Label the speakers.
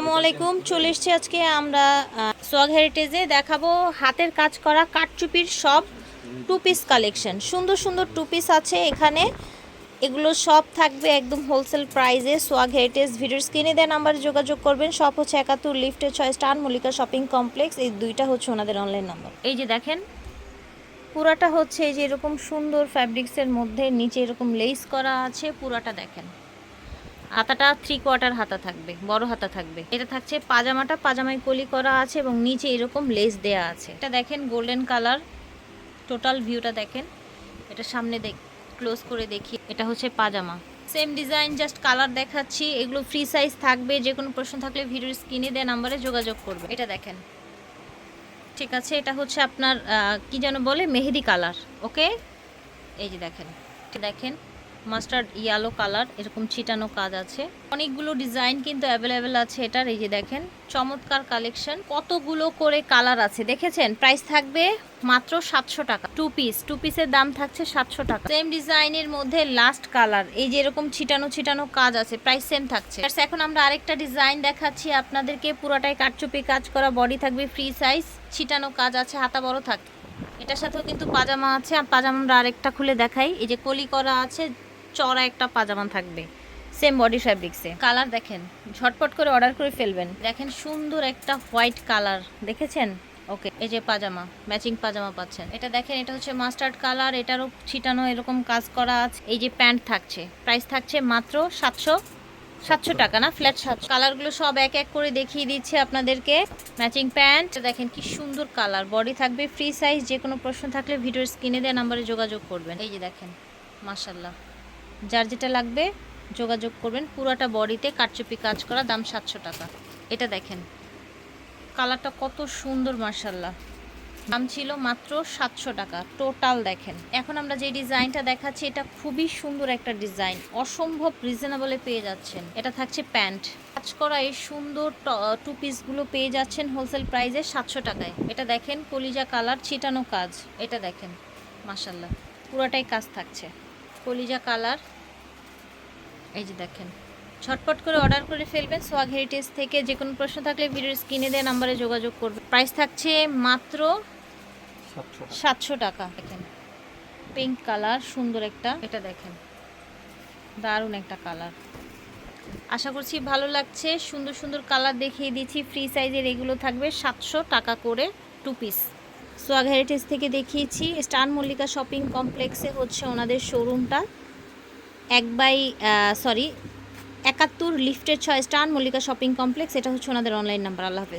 Speaker 1: আসসালামু আলাইকুম। চলে এসছি আজকে আমরা সোয়াগ হেরিটেজে দেখাবো হাতের কাজ করা কাঠচুপির সব টু পিস কালেকশন সুন্দর সুন্দর টু পিস আছে এখানে। এগুলো সব থাকবে একদম হোলসেল প্রাইসে সোয়াগ হেরিটেজ ভিডিওর স্ক্রিনে দেওয়া নাম্বারে যোগাযোগ করবেন। সব হচ্ছে একাত্তর লিফটে ছয় স্টার মল্লিকা শপিং কমপ্লেক্স এই দুইটা হচ্ছে ওনাদের অনলাইন নাম্বার এই যে দেখেন। পুরাটা হচ্ছে এই যে এরকম সুন্দর ফ্যাব্রিক্সের মধ্যে নিচে এরকম লেস করা আছে। পুরাটা দেখেন। হাতাটা থ্রি কোয়ার্টার হাতা থাকবে, বড় হাতা থাকবে। এটা থাকছে পাজামাটা, পাজামায় কলি করা আছে এবং নিচে এরকম লেস দেয়া আছে। এটা দেখেন গোল্ডেন কালার টোটাল ভিউটা দেখেন। এটা সামনে দেখ ক্লোজ করে দেখি। এটা হচ্ছে pyjama. Same design just colour দেখাচ্ছি। এগুলো ফ্রি সাইজ থাকবে যে কোনো প্রশ্ন থাকলে ভিডিওর স্ক্রিনে দেওয়া নাম্বারে যোগাযোগ করবে। এটা দেখেন। ঠিক আছে, এটা হচ্ছে আপনার কি যেন বলে, মেহেদি কালার ওকে এই যে দেখেন। দেখেন। মাস্টার্ড ইয়ালো কালার এরকম ছিটানো কাজ আছে। অনেকগুলো ডিজাইন কিন্তু অ্যাভেলেবেল আছে এটার, এই যে দেখেন, চমৎকার কালেকশন কতগুলো করে কালার আছে, দেখেছেন? প্রাইস থাকবে মাত্র সাতশো টাকা। টু পিস টু পিসের দাম থাকছে সাতশো টাকা। সেম ডিজাইনের মধ্যে লাস্ট কালার এই যে এরকম ছিটানো ছিটানো কাজ আছে প্রাইস সেম থাকছে। এখন আমরা আরেকটা ডিজাইন দেখাচ্ছি আপনাদেরকে, পুরোটাই কাটচুপি কাজ করা বডি থাকবে ফ্রি সাইজ ছিটানো কাজ আছে, হাতা বড় থাকে। এটার সাথেও কিন্তু পাজামা আছে, আর পাজামা আমরা আরেকটা খুলে দেখাই। এই যে কলি করা আছে চড়া একটা পাজামা থাকবে। সেম বডি ফ্যাব্রিক্সে কালার দেখেন, ঝটপট করে অর্ডার করে ফেলবেন। দেখেন সুন্দর একটা হোয়াইট কালার দেখেছেন? ওকে এই যে পাজামা ম্যাচিং পাজামা পাচ্ছেন। এটা দেখেন, এটা হচ্ছে মাস্টার্ড কালার এটারও ছিটানো এরকম কাজ করা আছে। এই যে প্যান্ট থাকছে প্রাইস থাকছে মাত্র সাতশো সাতশো টাকা না? ফ্ল্যাট সাতশো। কালারগুলো সব এক এক করে দেখিয়ে দিচ্ছে আপনাদেরকে। ম্যাচিং প্যান্ট দেখেন কি সুন্দর কালার বডি থাকবে ফ্রি সাইজ যে কোনো প্রশ্ন থাকলে ভিডিওর স্ক্রিনে দেওয়া নাম্বারে যোগাযোগ করবেন। এই যে দেখেন মাশাল্লাহ যার যেটা লাগবে যোগাযোগ করবেন। পুরোটা বডিতে কাটচুপি কাজ করা, দাম সাতশো টাকা। এটা দেখেন। কালারটা কত সুন্দর মার্শাল্লাহ দাম ছিল মাত্র সাতশো টাকা। টোটাল দেখেন। এখন আমরা যে ডিজাইনটা দেখাচ্ছি, এটা খুবই সুন্দর একটা ডিজাইন। অসম্ভব রিজনেবলে পেয়ে যাচ্ছেন। এটা থাকছে প্যান্ট। কাজ করা এই সুন্দর টু পিসগুলো পেয়ে যাচ্ছেন হোলসেল প্রাইসে সাতশো টাকায়। এটা দেখেন, কলিজা কালার, ছিটানো কাজ। এটা দেখেন মাসাল্লাহ পুরোটাই কাজ থাকছে। কলিজা কালার। এই যে দেখেন। ঝটপট করে অর্ডার করে ফেলবেন। সোয়াগ হেরিটেজ থেকে যে কোনো প্রশ্ন থাকলে ভিডিওর স্ক্রিনে দেওয়া নাম্বারে যোগাযোগ করবেন। প্রাইস থাকছে মাত্র সাতশো টাকা। দেখেন পিঙ্ক কালার সুন্দর একটা। এটা দেখেন দারুণ একটা কালার। আশা করছি ভালো লাগছে। সুন্দর সুন্দর কালার দেখিয়ে দিচ্ছি। ফ্রি সাইজের এগুলো থাকবে সাতশো টাকা করে টু পিস। সোয়াগ হেরিটেজ থেকে দেখিয়েছি। স্টান মল্লিকা শপিং কমপ্লেক্সে হচ্ছে ওনাদের শোরুমটা। এক বাই সরি একাত্তর লিফটের ছয় স্টান মল্লিকা শপিং কমপ্লেক্স, এটা হচ্ছে ওনাদের অনলাইন নাম্বার আল্লাহ হাফেজ।